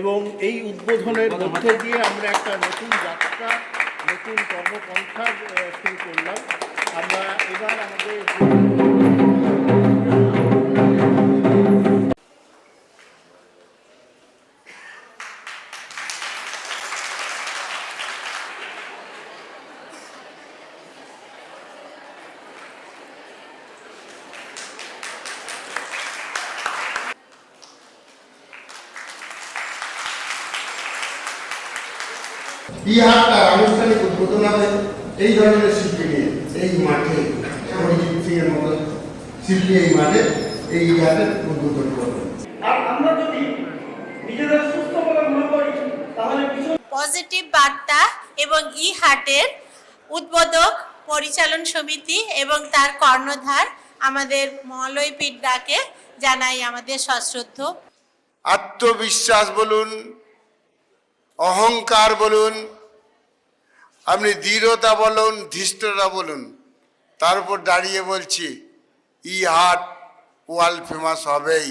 এবং এই উদ্বোধনের মধ্যে দিয়ে আমরা একটা নতুন যাত্রা নতুন কর্মপন্থা শুরু করলাম। আমরা এই হাটটা আনুষ্ঠানিক উদ্বোধন হবে এই ধরনের শিল্পী নিয়ে এই মাঠে অরিজিৎ সিং এর মতো শিল্পী এই মাঠে এই হাটের উদ্বোধন করবে। আর আমরা যদি নিজেদের সুস্থ বলে মনে করি তাহলে কিছু পজিটিভ বার্তা এবং ই হাটের উদ্বোধক পরিচালন সমিতি এবং তার কর্ণধার আমাদের মলয় পিড্ডাকে জানাই আমাদের সশ্রদ্ধ। আত্মবিশ্বাস বলুন অহংকার বলুন, আপনি দৃঢ়তা বলুন, ধৃষ্টতা বলুন, তার উপর দাঁড়িয়ে বলছি, ই হাট ওয়ার্ল্ড ফেমাস হবেই।